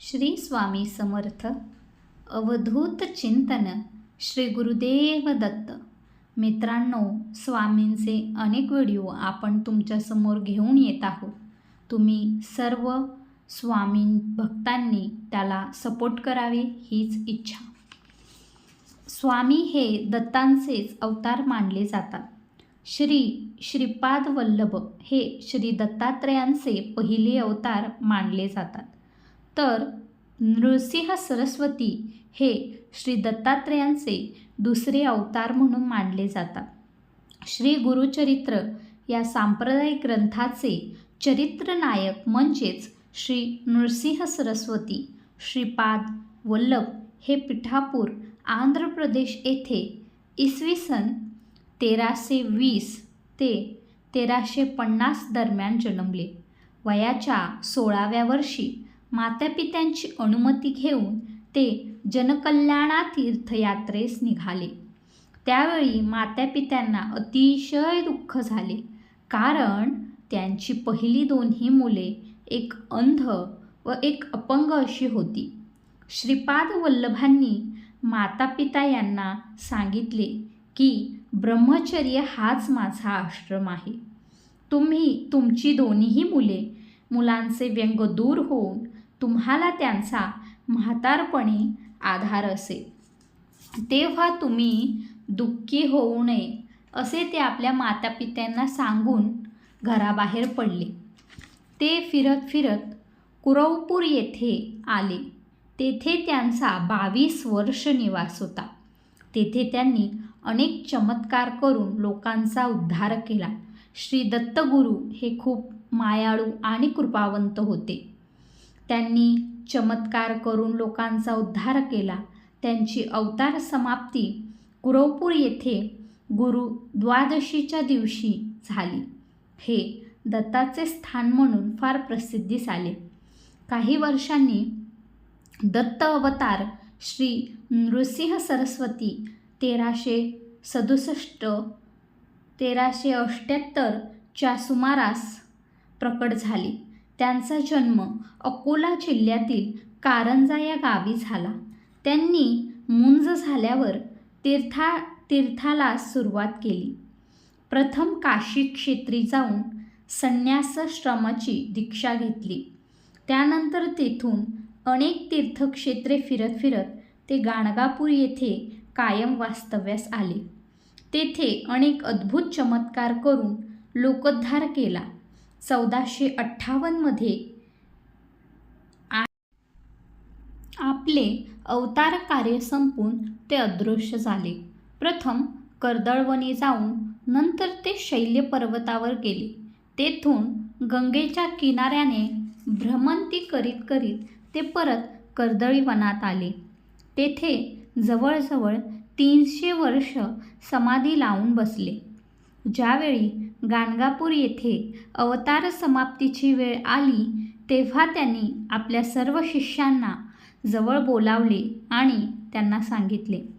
श्री स्वामी समर्थ अवधूत चिंतन श्री गुरुदेव दत्त. मित्रांनो स्वामींचे अनेक व्हिडिओ आपण तुमच्यासमोर घेऊन येत आहोत. तुम्ही सर्व स्वामी भक्तांनी त्याला सपोर्ट करावे हीच इच्छा. स्वामी हे दत्तांचेच अवतार मानले जातात. श्री श्रीपाद वल्लभ हे श्री दत्तात्रयांचे पहिले अवतार मानले जातात. तर नृसिंह सरस्वती हे श्री दत्तात्रेयांचे दुसरे अवतार म्हणून मानले जातात. श्री गुरुचरित्र या सांप्रदायिक ग्रंथाचे चरित्र नायक म्हणजेच श्री नृसिंह सरस्वती श्रीपाद वल्लभ हे पिठापूर आंध्र प्रदेश येथे इसवी सन तेराशे वीस ते तेराशे पन्नास दरम्यान जन्मले. वयाच्या सोळाव्या वर्षी मातापित्यांची अनुमती घेऊन ते जनकल्याणा तीर्थयात्रेस निघाले. त्यावेळी मातापित्यांना अतिशय दुःख झाले. कारण त्यांची पहिली दोन्ही मुले एक अंध व एक अपंग अशी होती. श्रीपाद वल्लभांनी मातापिता यांना सांगितले की ब्रह्मचर्य हाच माझा आश्रम आहे. तुम्ही तुमची दोन्हीही मुले मुलांचे व्यंग दूर होऊन तुम्हाला त्यांचा म्हातारपणी आधार असेल. तेव्हा तुम्ही दुःखी होऊ नये असे ते आपल्या मातापित्यांना सांगून घराबाहेर पडले. ते फिरत फिरत कुरवपूर येथे आले. तेथे त्यांचा बावीस वर्ष निवास होता. तेथे त्यांनी अनेक चमत्कार करून लोकांचा उद्धार केला. श्री दत्तगुरू हे खूप मायाळू आणि कृपावंत होते. त्यांनी चमत्कार करून लोकांचा उद्धार केला. त्यांची अवतार समाप्ती कुरवपूर येथे गुरु द्वादशीच्या दिवशी झाली. हे दत्ताचे स्थान म्हणून फार प्रसिद्धीस आले काही वर्षांनी दत्त अवतार श्री नृसिंह सरस्वती तेराशे सदुसष्ट तेराशे अष्ट्याहत्तरच्या सुमारास प्रकट झाली. त्यांचा जन्म अकोला जिल्ह्यातील कारंजा या गावी झाला. त्यांनी मुंज झाल्यावर तीर्था तीर्थाला सुरुवात केली. प्रथम काशी क्षेत्री जाऊन संन्यासाश्रमाची दीक्षा घेतली. त्यानंतर तेथून अनेक तीर्थक्षेत्रे फिरत फिरत ते गाणगापूर येथे कायम वास्तव्यास आले. तेथे अनेक अद्भुत चमत्कार करून लोकोद्धार केला. चौदाशे अठ्ठावन्नमध्ये आपले अवतार कार्य संपून ते अदृश्य झाले. प्रथम कर्दळवणी जाऊन नंतर ते शैल्य पर्वतावर गेले. तेथून गंगेच्या किनाऱ्याने भ्रमंती करीत करीत ते परत कर्दळी वनात आले. तेथे जवळजवळ तीनशे वर्ष समाधी लावून बसले. ज्यावेळी गाणगापूर येथे अवतार समाप्तीची वेळ आली तेव्हा त्यांनी आपल्या सर्व शिष्यांना जवळ बोलावले आणि त्यांना सांगितले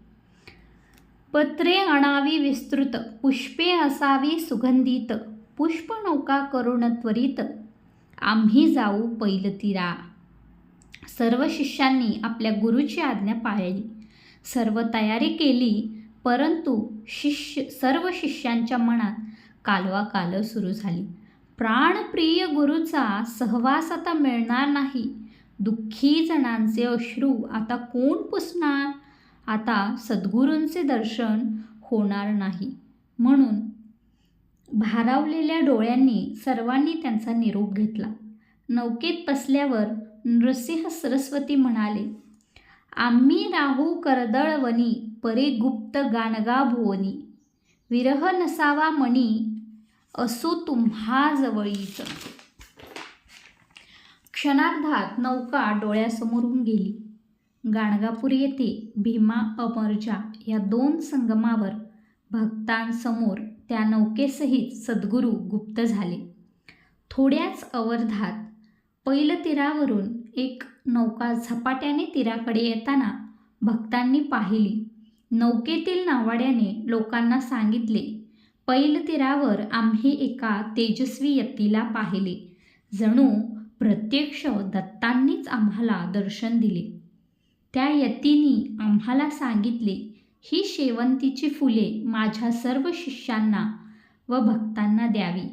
पत्रे अणावी विस्तृत पुष्पे असावी सुगंधित पुष्पनौका करुण त्वरित आम्ही जाऊ पैलतीरा. सर्व शिष्यांनी आपल्या गुरुची आज्ञा पाळली. सर्व तयारी केली परंतु शिष्य सर्व शिष्यांच्या मनात कालवा कालव सुरू झाली. प्राणप्रिय गुरुचा सहवास आता मिळणार नाही. दुःखी जणांचे अश्रू आता कोण पुसणार? आता सद्गुरूंचे दर्शन होणार नाही. म्हणून भारावलेल्या डोळ्यांनी सर्वांनी त्यांचा निरोप घेतला. नौकेत बसल्यावर नृसिंह सरस्वती म्हणाले आम्ही राहू करदळवनी परे गुप्त गाणगा भुवनी. विरह नसावा मणी असो तुम्हा जवळीच. क्षणार्धात नौका डोळ्यासमोरून गेली. गाणगापूर येथे भीमा अमरजा या दोन संगमावर भक्तांसमोर त्या नौकेसहित सद्गुरू गुप्त झाले. थोड्याच अवर्धात पैलतीरावरून एक नौका झपाट्याने तीराकडे येताना भक्तांनी पाहिली. नौकेतील नावाड्याने लोकांना सांगितले पैल तीरावर आम्ही एका तेजस्वी यतीला पाहिले. जणू प्रत्यक्ष दत्तांनीच आम्हाला दर्शन दिले. त्या यतीनी आम्हाला सांगितले ही शेवंतीची फुले माझ्या सर्व शिष्यांना व भक्तांना द्यावी.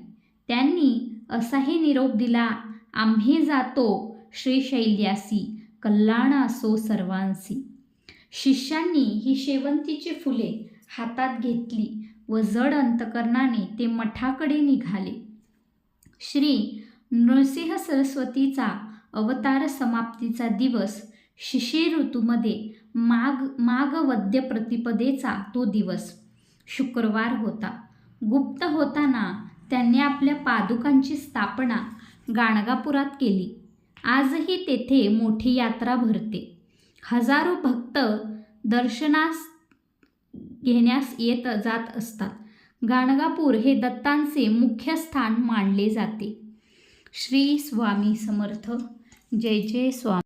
त्यांनी असाही निरोप दिला आम्ही जातो श्रीशैल्यासी कल्याण असो सर्वांसी. शिष्यांनी ही शेवंतीची फुले हातात घेतली व जड अंतकरणाने ते मठाकडे निघाले. श्री नृसिंह सरस्वतीचा अवतार समाप्तीचा दिवस शिशिर ऋतूमध्ये माघ माघवद्य प्रतिपदेचा तो दिवस शुक्रवार होता. गुप्त होताना त्यांनी आपल्या पादुकांची स्थापना गाणगापुरात केली. आजही तेथे मोठी यात्रा भरते. हजारो भक्त दर्शनास घेण्यास येत जात असतात. गाणगापूर हे दत्तांचे मुख्य स्थान मानले जाते. श्री स्वामी समर्थ. जय जय स्वामी.